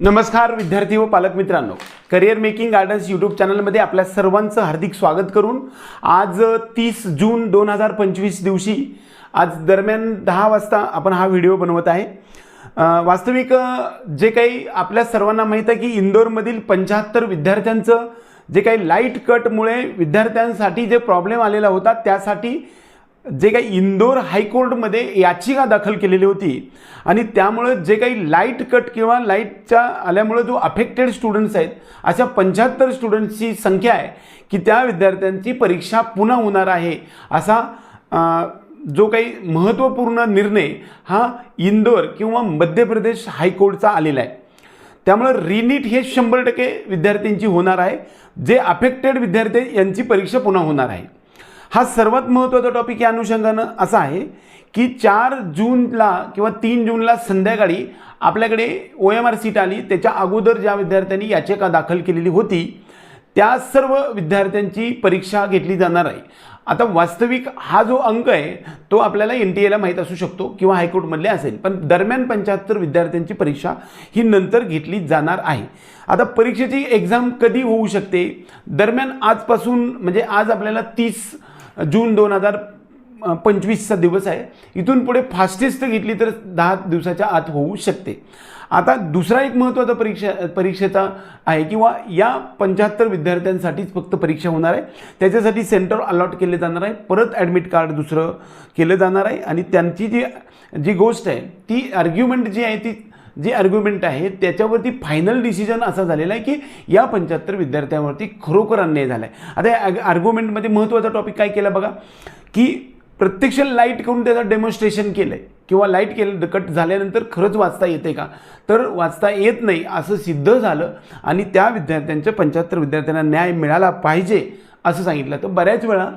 नमस्कार विद्यार्थी व पालक मित्रांनो. करिअर मेकिंग गार्डन्स यूट्यूब चॅनलमध्ये आपल्या सर्वांचं हार्दिक स्वागत करून आज तीस जून दोन हजार पंचवीस दिवशी आज दरम्यान दहा वाजता आपण हा व्हिडिओ बनवत आहे. वास्तविक जे काही आपल्या सर्वांना माहीत आहे की इंदोरमधील पंच्याहत्तर विद्यार्थ्यांचं जे काही लाइट कटमुळे विद्यार्थ्यांसाठी जे प्रॉब्लेम आलेला होता त्यासाठी जे काही इंदोर हायकोर्टमध्ये याचिका दाखल केलेली होती आणि त्यामुळं जे काही लाइट कट किंवा लाईटच्या आल्यामुळं जो अफेक्टेड स्टुडंट्स आहेत अशा पंच्याहत्तर स्टुडंट्सची संख्या आहे की त्या विद्यार्थ्यांची परीक्षा पुन्हा होणार आहे असा जो काही महत्त्वपूर्ण निर्णय हा इंदोर किंवा मध्य प्रदेश हायकोर्टचा आलेला आहे. त्यामुळं रिनीट हे शंभर टक्के विद्यार्थ्यांची होणार आहे. जे अफेक्टेड विद्यार्थी यांची परीक्षा पुन्हा होणार आहे. हा सर्वात महत्त्वाचा टॉपिक या अनुषंगानं असा आहे की चार जूनला किंवा तीन जूनला संध्याकाळी आपल्याकडे ओ एम आर सीट आली. त्याच्या अगोदर ज्या विद्यार्थ्यांनी याचिका दाखल केलेली होती त्या सर्व विद्यार्थ्यांची परीक्षा घेतली जाणार आहे. आता वास्तविक हा जो अंक आहे तो आपल्याला एन टी एला माहीत असू शकतो किंवा हायकोर्टमधले असेल पण दरम्यान पंच्याहत्तर विद्यार्थ्यांची परीक्षा ही नंतर घेतली जाणार आहे. आता परीक्षेची एक्झाम कधी होऊ शकते? दरम्यान आजपासून म्हणजे आज आपल्याला तीस जून दोन हजार पंचवीसचा दिवस आहे. इथून पुढे फास्टेस्ट घेतली तर दहा दिवसाच्या आत होऊ शकते. आता दुसरा एक महत्त्वाचा परीक्षा परीक्षेचा आहे किंवा या पंच्याहत्तर विद्यार्थ्यांसाठीच फक्त परीक्षा होणार आहे. त्याच्यासाठी सेंटर अलॉट केले जाणार आहे. परत ॲडमिट कार्ड दुसरं केलं जाणार आहे. आणि त्यांची जी जी गोष्ट आहे ती आर्ग्युमेंट जी आहे ती जे आर्ग्युमेंट आहे त्याच्यावरती फायनल डिसिजन असा झालेला आहे की या पंच्याहत्तर विद्यार्थ्यांवरती खरोखर अन्याय झाला आहे आता या आर्ग्युमेंटमध्ये महत्त्वाचा टॉपिक काय केला बघा? की प्रत्यक्ष लाइट करून त्याचं डेमॉन्स्ट्रेशन केलं आहे किंवा लाइट केलं कट झाल्यानंतर खरंच वाचता येते का? तर वाचता येत नाही असं सिद्ध झालं आणि त्या विद्यार्थ्यांच्या पंच्याहत्तर विद्यार्थ्यांना न्याय मिळाला पाहिजे असं सांगितलं. तर बऱ्याच वेळा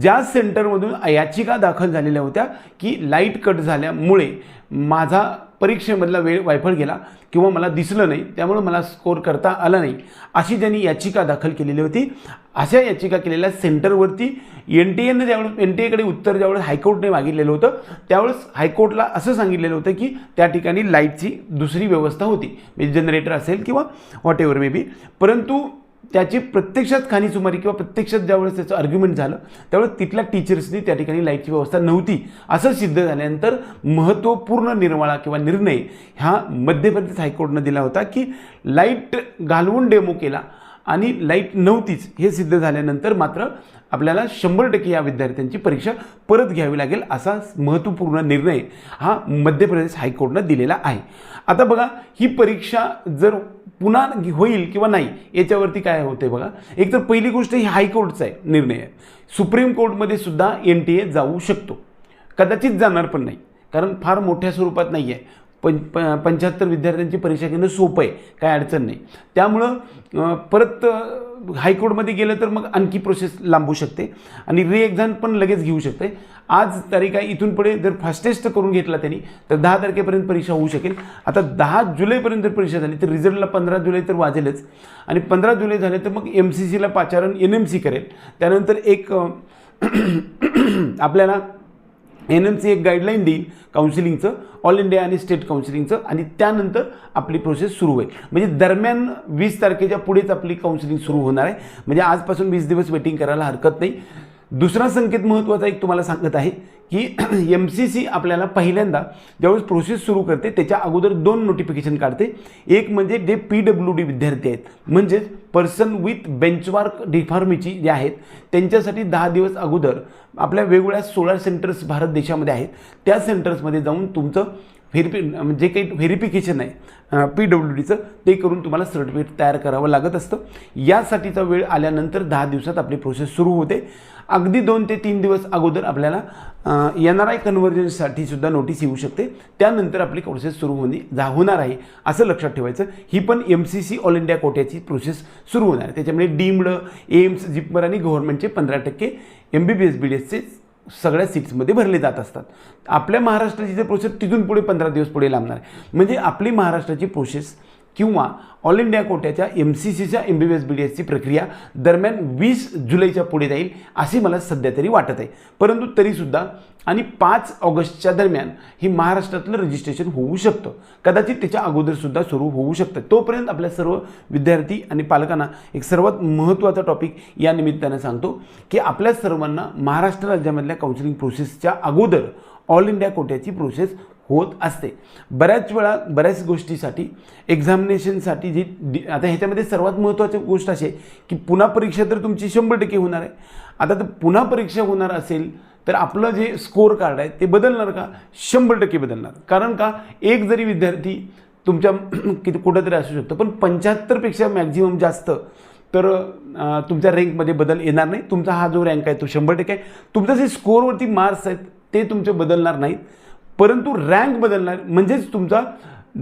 ज्या सेंटरमधून याचिका दाखल झालेल्या होत्या की लाइट कट झाल्यामुळे माझा परीक्षेमधला वेळ वायफळ गेला किंवा मला दिसलं नाही त्यामुळं मला स्कोर करता आला नाही अशी ज्यांनी याचिका दाखल केलेली होती. अशा याचिका केलेल्या सेंटरवरती एन टी एनं ज्यावेळेस एन टी एकडे उत्तर ज्यावेळेस हायकोर्टने मागितलेलं होतं त्यावेळेस हायकोर्टला असं सांगितलेलं होतं की त्या ठिकाणी लाईटची दुसरी व्यवस्था होती. म्हणजे जनरेटर असेल किंवा व्हॉट एव्हर मे बी परंतु त्याची प्रत्यक्षात खाणीसुमारी किंवा प्रत्यक्षात ज्यावेळेस त्याचं आर्ग्युमेंट झालं त्यावेळेस तिथल्या टीचर्सनी त्या ठिकाणी लाईटची व्यवस्था नव्हती. असं सिद्ध झाल्यानंतर महत्त्वपूर्ण निर्वाळा किंवा निर्णय ह्या मध्य प्रदेश हायकोर्टनं दिला होता की लाइट घालवून डेमो केला. आणि लाइट नव्हतीच हे सिद्ध झाल्यानंतर मात्र आपल्याला शंभर टक्के या विद्यार्थ्यांची परीक्षा परत घ्यावी लागेल असा महत्त्वपूर्ण निर्णय हा मध्य प्रदेश हायकोर्टनं दिलेला आहे. आता बघा ही परीक्षा जर पुन्हा होईल किंवा नाही याच्यावरती काय होते बघा? एक तर पहिली गोष्ट ही हायकोर्टचा आहे निर्णय आहे. सुप्रीम कोर्टमध्ये सुद्धा एन टी ए जाऊ शकतो. कदाचित जाणार पण नाही कारण फार मोठ्या स्वरूपात नाही आहे पं प पंच्याहत्तर विद्यार्थ्यांची परीक्षा घेणं सोपं आहे काय अडचण नाही. त्यामुळं परत हायकोर्टमध्ये गेलं तर मग आणखी प्रोसेस लांबू शकते आणि री एक्झाम पण लगेच घेऊ शकते. आज तारीख आहे इथून पुढे जर फास्टेस्ट करून घेतला त्यांनी तर दहा तारखेपर्यंत परीक्षा होऊ शकेल. आता दहा जुलैपर्यंत जर परीक्षा झाली तर रिझल्टला पंधरा जुलै तर वाजेलच. आणि पंधरा जुलै झाले तर मग एम सी सीला पाचारण एन एम सी करेल. त्यानंतर एक आपल्याला एन एम सी एक गाईडलाईन देईल काउन्सिलिंगचं ऑल इंडिया आणि स्टेट काउन्सिलिंगचं आणि त्यानंतर आपली प्रोसेस सुरू होईल. म्हणजे दरम्यान वीस तारखेच्या पुढेच आपली काउन्सिलिंग सुरू होणार आहे. म्हणजे आजपासून वीस दिवस वेटिंग करायला हरकत नाही. दुसरा संकेत महत्त्वाचा एक तुम्हाला सांगत आहे की एम सी सी आपल्याला पहिल्यांदा ज्यावेळेस प्रोसेस सुरू करते त्याच्या अगोदर दोन नोटिफिकेशन काढते. एक म्हणजे जे पी डब्ल्यू डी विद्यार्थी आहेत म्हणजेच पर्सन विथ बेंचमार्क डिफॉर्मीची जे आहेत त्यांच्यासाठी दहा दिवस अगोदर आपल्या वेगवेगळ्या सोळा सेंटर्स भारत देशामध्ये आहेत. त्या सेंटर्समध्ये जाऊन तुमचं व्हेरिफि म्हणजे जे काही व्हेरिफिकेशन आहे पी डब्ल्यू डीचं ते करून तुम्हाला सर्टिफिकेट तयार करावं लागत असतं. यासाठीचा वेळ आल्यानंतर दहा दिवसात आपली प्रोसेस सुरू होते. अगदी दोन ते तीन दिवस अगोदर आपल्याला एन आर आय कन्व्हर्जनसाठी सुद्धा नोटीस येऊ शकते. त्यानंतर आपली प्रोसेस सुरू होणे जा होणार आहे असं लक्षात ठेवायचं. ही पण M C C all India कोट्याची process सुरू होणार आहे. त्याच्यामुळे डीम्ड एम्स जिपमर आणि गव्हर्नमेंटचे पंधरा टक्के M B B S B D एसचे सगळ्या सीट्समध्ये भरले जात असतात. आपल्या महाराष्ट्राची जे प्रोसेस तिथून पुढे पंधरा दिवस पुढे लांबणार आहे. म्हणजे आपली महाराष्ट्राची प्रोसेस किंवा ऑल इंडिया कोट्याच्या एम सी सीच्या M B B S B D एसची प्रक्रिया दरम्यान वीस जुलैच्या पुढे जाईल अशी मला सध्या तरी वाटत आहे. परंतु तरीसुद्धा आणि पाच ऑगस्टच्या दरम्यान ही महाराष्ट्रातलं रजिस्ट्रेशन होऊ शकतं. कदाचित त्याच्या अगोदरसुद्धा सुरू होऊ शकतं. तोपर्यंत आपल्या सर्व विद्यार्थी आणि पालकांना एक सर्वात महत्त्वाचा टॉपिक या निमित्तानं सांगतो की आपल्या सर्वांना महाराष्ट्र राज्यामधल्या काउन्सिलिंग प्रोसेसच्या अगोदर ऑल इंडिया कोट्याची प्रोसेस होत असते. बऱ्याच वेळा बऱ्याच गोष्टीसाठी एक्झामिनेशनसाठी जी डि आता ह्याच्यामध्ये सर्वात महत्त्वाची गोष्ट अशी आहे की पुन्हा परीक्षा तर तुमची शंभर टक्के होणार आहे. आता तर पुन्हा परीक्षा होणार असेल तर आपलं जे स्कोअर कार्ड आहे ते बदलणार का? शंभर टक्के बदलणार. कारण का? एक जरी विद्यार्थी तुमच्या किती कुठंतरी असू शकतो पण पंच्याहत्तरपेक्षा मॅक्झिमम जास्त तर तुमच्या रँकमध्ये बदल येणार नाही. तुमचा हा जो रँक आहे तो शंभर टक्के आहे. तुमचं जे स्कोअरवरती मार्क्स आहेत ते तुमचे बदलणार नाहीत. परंतु रँक बदलणार म्हणजेच तुमचा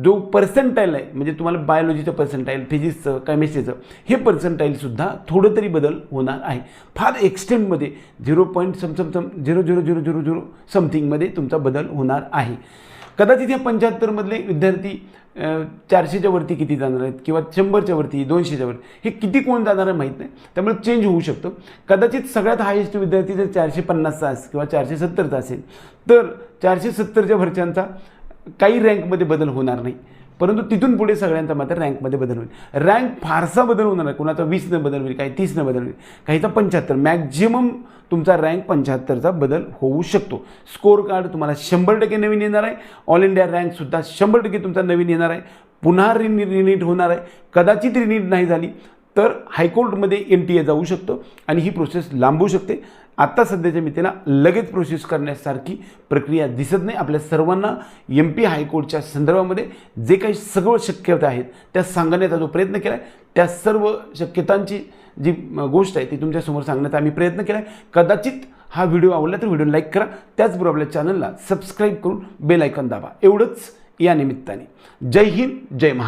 जो पर्सेंटाईल आहे म्हणजे तुम्हाला बायोलॉजीचं पर्सेंटाईल फिजिक्सचं केमिस्ट्रीचं हे पर्सेंटाईलसुद्धा थोडं तरी बदल होणार आहे. फार एक्सटेंडमध्ये zero point some some some zero zero zero zero zero समथिंगमध्ये तुमचा बदल होणार आहे. कदाचित या पंच्याहत्तरमधले विद्यार्थी चारशेच्या वरती किती जाणार आहेत किंवा शंभरच्या वरती दोनशेच्या वरती हे किती कोण जाणार आहे माहीत नाही. त्यामुळे चेंज होऊ शकतं. कदाचित सगळ्यात हायेस्ट विद्यार्थी जर चारशे पन्नासचा असेल किंवा चारशे सत्तरचा असेल तर चारशे सत्तरच्या वरच्यांचा काही रँकमध्ये बदल होणार नाही. परंतु तिथून पुढे सगळ्यांचा मात्र रँकमध्ये बदल होईल. रँक फारसा बदल होणार आहे कुणाचा वीसनं बदल होईल काही तीसनं बदल होईल काहीचा पंच्याहत्तर. मॅक्झिमम तुमचा रँक पंच्याहत्तरचा बदल होऊ शकतो. स्कोअर कार्ड तुम्हाला शंभर टक्के नवीन येणार आहे. ऑल इंडिया रँकसुद्धा शंभर टक्के तुमचा नवीन येणार आहे. पुन्हा रिनी रिनीट होणार आहे कदाचित रिनीट नाही झाली तर हायकोर्टमध्ये एम टी ए जाऊ शकतो आणि ही प्रोसेस लांबू शकते. आत्ता सध्याच्या मितीला लगेच प्रोसेस करण्यासारखी प्रक्रिया दिसत नाही. आपल्या सर्वांना एम पी हायकोर्टच्या संदर्भामध्ये जे काही सगळं शक्यता आहेत त्या सांगण्याचा जो प्रयत्न केला आहे त्या सर्व शक्यतांची जी गोष्ट आहे ती तुमच्यासमोर सांगण्याचा आम्ही प्रयत्न केला आहे कदाचित हा व्हिडिओ आवडला तर व्हिडिओ लाईक करा. त्याचबरोबर आपल्या चॅनलला सबस्क्राईब करून बेल दाबा. एवढंच या निमित्ताने. जय हिंद जय महा